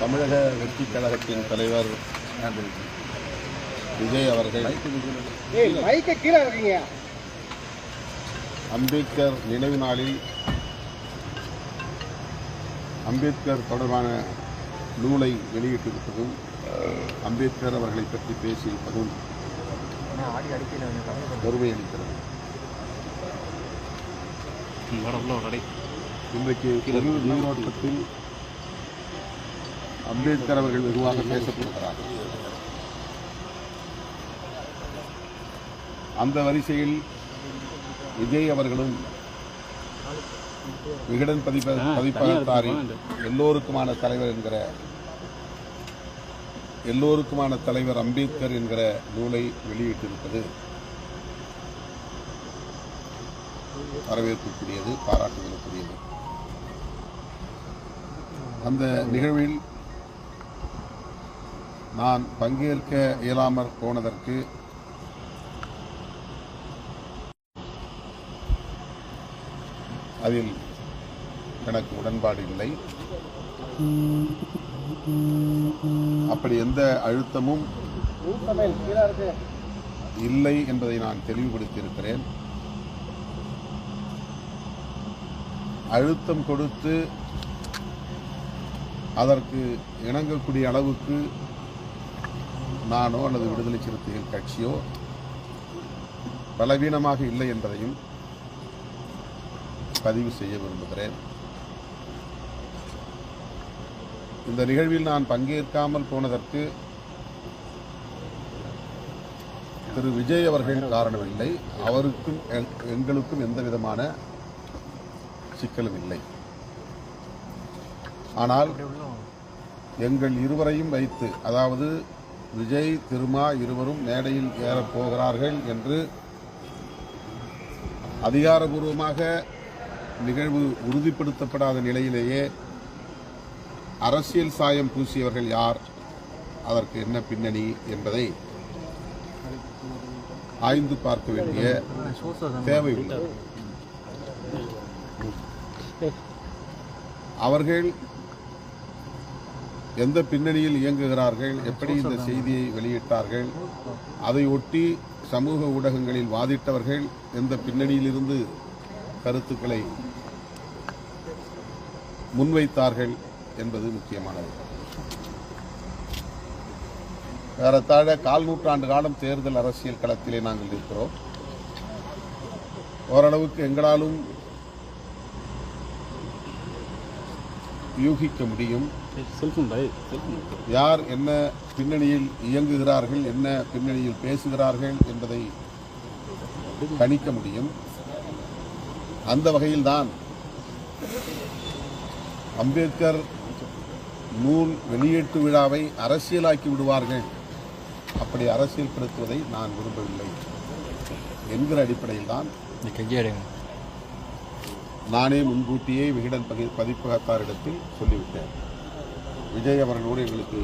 தமிழக வெற்றி கழகத்தின் தலைவர் விஜய் அவர்கள். ஏய் மைக்க கீழே இருக்கீங்க அம்பேத்கர் நினைவு நாளில் அம்பேத்கர் தொடர்பான நூலை வெளியிட்டிருப்பதும் அம்பேத்கர் அவர்களை பற்றி பேசியிருப்பதும் பெருமை அளிக்கிறது. இன்றைக்கு பொது நீரோட்டத்தில் அம்பேத்கர் அவர்கள் வெகுவாக பேசப்படுகிறார். அந்த வரிசையில் விஜய் அவர்களும் விகடன் பதிப்ப பதிப்பகத்தாரின் எல்லோருக்குமான தலைவர் என்கிற எல்லோருக்குமான தலைவர் அம்பேத்கர் என்கிற நூலை வெளியிட்டிருப்பது வரவேற்புக்குரியது பாராட்டுதலுக்குரியது. அந்த நிகழ்வில் நான் பங்கேற்க இயலாமற் போனதற்கு அதில் எனக்கு உடன்பாடு இல்லை. அப்படி எந்த அழுத்தமும் இல்லை என்பதை நான் தெளிவுபடுத்தியிருக்கிறேன். அழுத்தம் கொடுத்து அதற்கு இணங்கக்கூடிய அளவுக்கு நானோ அல்லது விடுதலை சிறுத்தைகள் கட்சியோ பலவீனமாக இல்லை என்பதையும் பதிவு செய்ய விரும்புகிறேன். இந்த நிகழ்வில் நான் பங்கேற்காமல் போனதற்கு திரு விஜய் அவர்கள் காரணமில்லை அவருக்கும் எங்களுக்கும் எந்த விதமான சிக்கலும் இல்லை. ஆனால் எங்கள் இருவரையும் வைத்து அதாவது விஜய் திருமா இருவரும் மேடையில் ஏறப் போகிறார்கள் என்று அதிகாரபூர்வமாக நிகழ்வு உறுதிப்படுத்தப்படாத நிலையிலேயே அரசியல் சாயம் பூசியவர்கள் யார்? அதற்கு என்ன பின்னணி என்பதை ஆய்ந்து பார்க்க வேண்டிய தேவை உள்ளது. அவர்கள் எந்த பின்னணியில் இயங்குகிறார்கள் எப்படி இந்த செய்தியை வெளியிட்டார்கள் அதை ஒட்டி சமூக ஊடகங்களில் வாதிட்டவர்கள் எந்த பின்னணியிலிருந்து கருத்துக்களை முன்வைத்தார்கள் என்பது முக்கியமானது. ஏறத்தாழ கால் நூற்றாண்டு காலம் தேர்தல் அரசியல் களத்திலே நாங்கள் இருக்கிறோம் ஓரளவுக்கு எங்களாலும் யூகிக்க முடியும். யார் என்ன பின்னணியில் இயங்குகிறார்கள் என்ன பின்னணியில் பேசுகிறார்கள் என்பதை கணிக்க முடியும். அந்த வகையில்தான் அம்பேத்கர் நூல் வெளியீட்டு விழாவை அரசியலாக்கி விடுவார்கள். அப்படி அரசியல்படுத்துவதை நான் விரும்பவில்லை என்கிற அடிப்படையில் தான் நானே முன்கூட்டியே விகடன் பதி பதிப்பகத்தாரிடத்தில் சொல்லிவிட்டேன். விஜய் அவர்களோடு எங்களுக்கு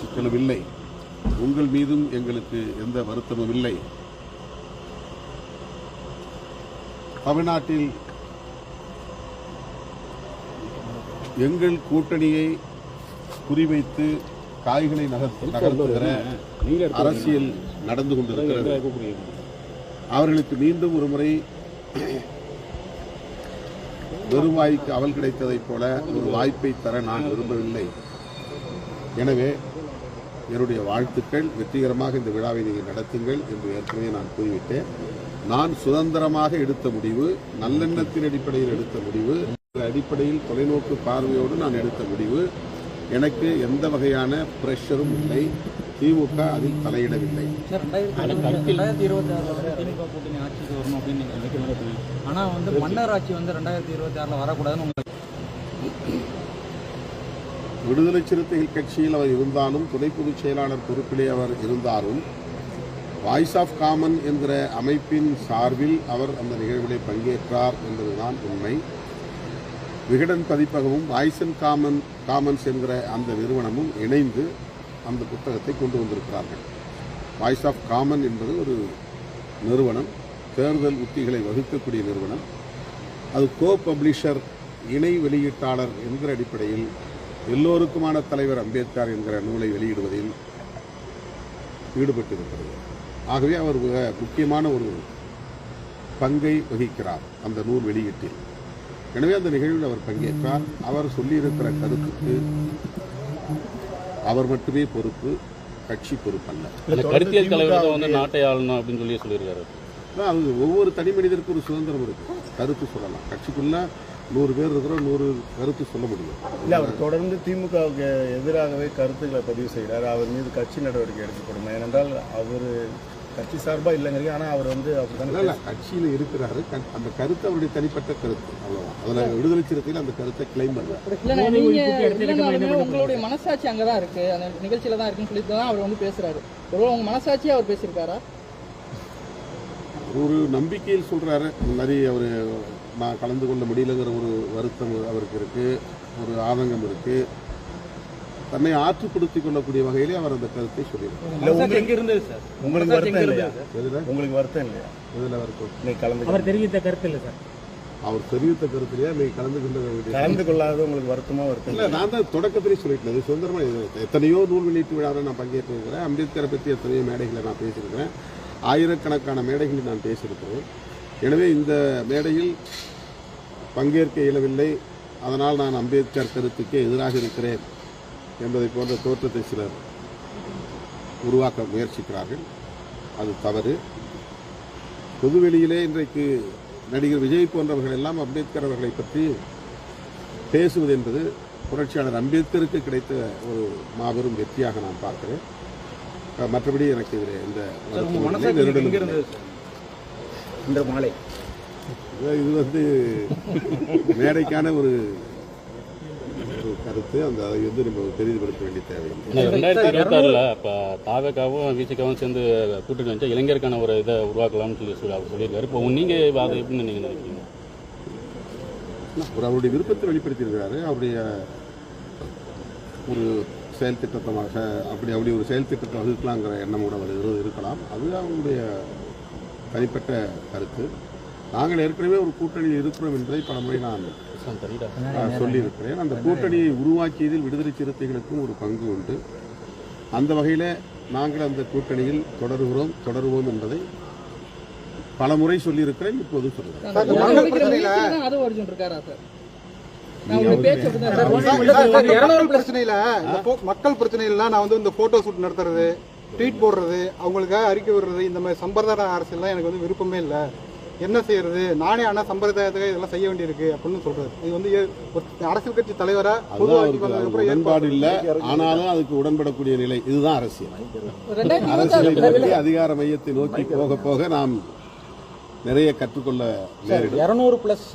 சிக்கலும் இல்லை. உங்கள் மீதும் எங்களுக்கு எந்த வருத்தமும் இல்லை. தமிழ்நாட்டில் எங்கள் கூட்டணியை குறிவைத்து காய்களை நகர்த்து நகர்த்துகிற அரசியல் நடந்து கொண்டிருக்கிறது. அவர்களுக்கு மீண்டும் ஒரு முறை வெறுவாய்க்கு அவல் கிடைத்ததைப் போல ஒரு வாய்ப்பை தர நான் விரும்பவில்லை. எனவே என்னுடைய வாழ்த்துக்கள். வெற்றிகரமாக இந்த விழாவை நீங்கள் நடத்துங்கள் என்று ஏற்கனவே நான் கூறிவிட்டேன். நான் சுதந்திரமாக எடுத்த முடிவு நல்லெண்ணத்தின் அடிப்படையில் எடுத்த முடிவு அடிப்படையில் தொலைநோக்கு பார்வையோடு நான் எடுத்த முடிவு. எனக்கு எந்த வகையான ப்ரெஷரும் இல்லை. திமுக அதில் தலையிடவில்லை. ரெண்டாயிரத்தி இருபத்தி ஆறுல வந்து திமுக கூட்டணி ஆட்சிக்கு வரணும் அப்படின்னு நீங்க நினைக்கிறீங்க ஆனா வந்து மன்னர் ஆட்சி வந்து ரெண்டாயிரத்தி இருபத்தி ஆறுல வரக்கூடாதுன்னு உங்களுக்கு விடுதலை சிறுத்தைகள் கட்சியில் அவர் இருந்தாலும் துணை பொதுச் செயலாளர் பொறுப்பிலே அவர் இருந்தாலும் வாய்ஸ் ஆஃப் காமன் என்கிற அமைப்பின் சார்பில் அவர் அந்த நிகழ்விலே பங்கேற்றார் என்பதுதான் உண்மை. விகடன் பதிப்பகமும் வாய்ஸ் அண்ட் காமன் காமன்ஸ் என்கிற அந்த நிறுவனமும் இணைந்து அந்த புத்தகத்தை கொண்டு வந்திருக்கிறார்கள். வாய்ஸ் ஆஃப் காமன் என்பது ஒரு நிறுவனம் தேர்தல் உத்திகளை வகுக்கக்கூடிய நிறுவனம். அது கோ பப்ளிஷர் இணை வெளியீட்டாளர் என்கிற அடிப்படையில் எல்லோருக்குமான தலைவர் அம்பேத்கர் என்கிற நூலை வெளியிடுவதில் ஈடுபட்டிருக்கிறது. ஆகவே அவர் மிக முக்கியமான ஒரு பங்கை வகிக்கிறார் அந்த நூல் வெளியீட்டில். எனவே அந்த நிகழ்வில் அவர் பங்கேற்றார். அவர் சொல்லியிருக்கிற கருத்துக்கு அவர் மட்டுமே பொறுப்பு கட்சி பொறுப்பல்ல கருத்தியல் தலைவர் வந்து நாட்டை ஆளணும் அப்படின்னு சொல்லி சொல்லியிருக்காரு. அது ஒவ்வொரு தனி மனிதருக்கும் ஒரு சுதந்திரம் இருக்கு. கருத்து சொல்லலாம். கட்சிக்குள்ள நூறு பேர் இருக்கிறோம் நூறு கருத்து சொல்ல முடியும். இல்ல அவர் தொடர்ந்து திமுகவுக்கு எதிராகவே கருத்துக்களை பதிவு செய்கிறார் அவர் மீது கட்சி நடவடிக்கை எடுக்கப்படும். ஏனென்றால் அவர் கட்சி சார்பா இல்லைங்கிறீங்க ஆனா அவர் வந்து இல்ல, அப்படித்தானே இல்ல கட்சியில இருக்கிறாரு. க- அந்த கருத்து அவருடைய தனிப்பட்ட கருத்து அவ்வளவுதான். அதுல விடுதலை சிறுத்தையில் அந்த கருத்தை கிளைம் பண்ணல. இல்லைண்ணா நீங்க இல்லைனாலுமே உங்களுடைய மனசாட்சி அங்கே தான் இருக்கு. அந்த நிகழ்ச்சியில தான் இருக்குன்னு சொல்லிட்டு தான் அவர் வந்து பேசுறாரு. ஒருவேளை உங்க மனசாட்சி அவர் பேசியிருக்காரா? ஒரு நம்பிக்கையில் சொல்றாரு. இந்த மாதிரி அவரு நான் கலந்து கொள்ள முடியலங்கிற ஒரு வருத்தம் அவருக்கு இருக்கு. ஒரு ஆதங்கம் இருக்கு. தன்னை ஆற்றுப்படுத்திக் கொள்ளக்கூடிய வகையிலே அவர் அந்த கருத்தை சொல்லியிருக்கார் இல்ல உங்களுக்கு எங்க இருந்தது சார். உங்களுக்கு வருத்தம் இல்லையா? எதுல? உங்களுக்கு வருத்தம் இல்லையா? எதுல வருத்தம்? நீ கலந்து அவர் தெரிவித்த கருத்து இல்லை சார். அவர் தெரிவித்த கருத்திலேயே இன்னைக்கு கலந்து கொண்ட கலந்து கொள்ளாத உங்களுக்கு வருத்தமா வருத்தம் இல்ல நான் தான் தொடக்கத்திலே சொல்லிட்டேன். இது சுதந்திரமா இது எத்தனையோ நூல் வெளியீட்டு விழாவில் நான் பங்கேற்றிருக்கிறேன். அம்பேத்கரை பற்றி எத்தனையோ மேடைகளை நான் பேசியிருக்கிறேன். ஆயிரக்கணக்கான மேடைகளில் நான் பேசியிருக்கிறேன். எனவே இந்த மேடையில் பங்கேற்க இயலவில்லை. அதனால் நான் அம்பேத்கர் கருத்துக்கே எதிராக இருக்கிறேன். என்பதை போன்ற தோற்றத்தை சிலர் உருவாக்க முயற்சிக்கிறார்கள். அது தவறு. பொதுவெளியிலே இன்றைக்கு நடிகர் விஜய் போன்றவர்கள் எல்லாம் அம்பேத்கர் அவர்களை பற்றி பேசுவது என்பது புரட்சியாளர் அம்பேத்கருக்கு கிடைத்த ஒரு மாபெரும் வெற்றியாக நான் பார்க்கிறேன். மற்றபடி எனக்கு இதில் இல்லை. இந்த மாலை. இது- வந்து மேடைக்கான ஒரு கருத்து அந்த அதை வந்து நம்ம பெரிதுபடுத்த வேண்டிய ஏன்னா ரெண்டாயிரத்தி இருபத்தாறுல இப்போ தாவேக்காவும் விசிகாவும் சேர்ந்து கூட்டணி வச்சா இளைஞருக்கான ஒரு இதை உருவாக்கலாம்னு சொல்லி சொல்லி அவர் சொல்லியிருக்காரு. இப்போ நீங்க அதை எப்படின்னு நீங்க நினைக்கிறீங்க? ஒரு அவருடைய விருப்பத்தை வெளிப்படுத்தியிருக்கிறாரு. அவருடைய ஒரு செயல் திட்டத்தமாக அப்படி அப்படி ஒரு செயல் திட்டத்தை வகுக்கலாங்கிற எண்ணம் கூட அவர் இரு- இருக்கலாம். அது அவருடைய தனிப்பட்ட கருத்து. நாங்கள் ஏற்கனவே ஒரு கூட்டணியில் இருக்கிறோம் என்பதை நான் தெரியுதா நான் சொல்லியிருக்கிறேன். அந்த கூட்டணியை உருவாக்கியதில் விடுதலை சிறுத்தைகளுக்கும் ஒரு பங்கு உண்டு. அந்த வகையில் நாங்கள் அந்த கூட்டணியில் தொடருகிறோம். தொடருவோம் என்பதை பல முறை சொல்லியிருக்கிறேன். இப்போது போ- மக்கள் பிரச்சனையில நான் வந்து இந்த போட்டோ ஷூட் நடத்துறது ட்வீட் போடுறது அவங்களுக்காக அறிக்கை விடுறது இந்த மாதிரி சம்பிரதாய அரசியல்லாம் எனக்கு வந்து விருப்பமே இல்லை. என்ன செய்யறது? நானே ஆனா சம்பிரதாயத்துக்காக இதெல்லாம் செய்ய வேண்டியிருக்கு அப்படின்னு சொல்றாரு இது வந்து அரசியல் கட்சி தலைவரா அதுதான் பொதுவாக்கி அவருக்கு அது வந்ததுக்கப்புறம் உடன்பாடு ஏற்பாடு இல்லை. ஆனாலும் அதுக்கு உடன்படக்கூடிய நிலை. இதுதான் அரசியல். அரசியலை அதிகார மையத்தை நோக்கி போக போக நாம் நிறைய கற்றுக்கொள்ள நேரிடும். இரநூறு பிளஸ்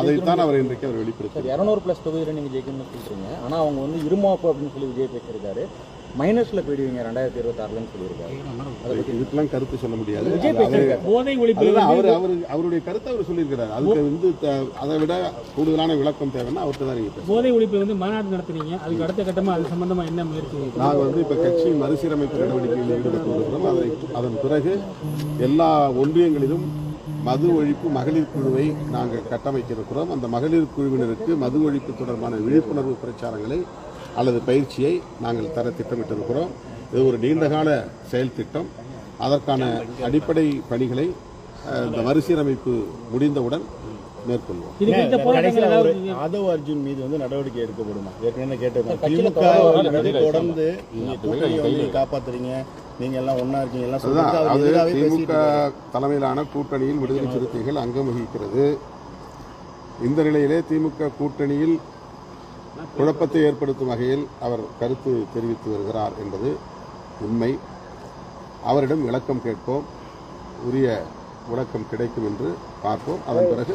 அதைத்தான் அவர் இன்றைக்கு அவர் வெளிப்படுத்தி இரநூறு பிளஸ் தொகுதியில் நீங்க ஜெயிக்கணும்னு சொல்றீங்க. ஆனா அவங்க வந்து இருமாப்பு அப்படின்னு சொல்லி விஜய் பேசியிருக்காரு. மைனஸ்ல போயிடுவீங்க ரெண்டாயிரத்தி இருபத்தாறுலன்னு சொல்லியிருக்காரு. இதுக்கெல்லாம் கருத்து சொல்ல முடியாது. போதை ஒழிப்பு அவர் அவர் அவருடைய கருத்தை அவர் சொல்லியிருக்கிறார். அதுக்கு வந்து அதை விட கூடுதலான விளக்கம் தேவைன்னா அவர்கிட்ட தான் நீங்க பேசணும். போதை ஒழிப்பு வந்து மாநாடு நடத்துறீங்க. அதுக்கு அடுத்த கட்டமா அது சம்பந்தமா என்ன முயற்சி நாங்கள் வந்து இப்போ கட்சி மறுசீரமைப்பு நடவடிக்கைகளில் ஈடுபட்டு வருகிறோம் அதை அதன் பிறகு எல்லா ஒன்றியங்களிலும் மது ஒழிப்பு மகளிர் குழுவை நாங்கள் கட்டமைக்க இருக்கிறோம் அந்த மகளிர் குழுவினருக்கு மது ஒழிப்பு தொடர்பான விழிப்புணர்வு பிரச்சாரங்களை அல்லது பயிற்சியை நாங்கள் தர திட்டமிட்டிருக்கிறோம். இது ஒரு நீண்டகால செயல் திட்டம். அதற்கான அடிப்படை பணிகளை இந்த மறுசீரமைப்பு முடிந்தவுடன் மேற்கொள்வோம். ஆதவ் அர்ஜுன் மீது வந்து நடவடிக்கை எடுக்கப்படுமா? ஏற்கனவே கட்சியில திமுக தொடர்ந்து காப்பாத்துறீங்க. நீங்க எல்லாம் ஒண்ணா இருக்கீங்க எல்லாம் அது திமுக. தலைமையிலான கூட்டணியில் விடுதலை சிறுத்தைகள் அங்கம் வகிக்கிறது இந்த நிலையிலே திமுக கூட்டணியில் குழப்பத்தை ஏற்படுத்தும் வகையில் அவர் கருத்து தெரிவித்து வருகிறார் என்பது உண்மை. அவரிடம் விளக்கம் கேட்போம். உரிய விளக்கம் கிடைக்கும் என்று பார்ப்போம். அதன் பிறகு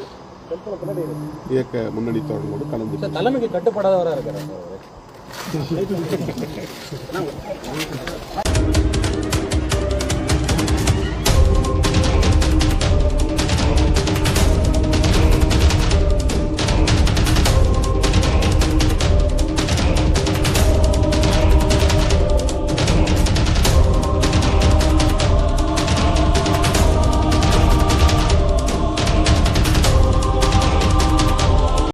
இயக்க முன்னணி தோழர்களோடு கலந்து. தலைமைக்கு கட்டுப்படாதவரா இருக்கிறாங்க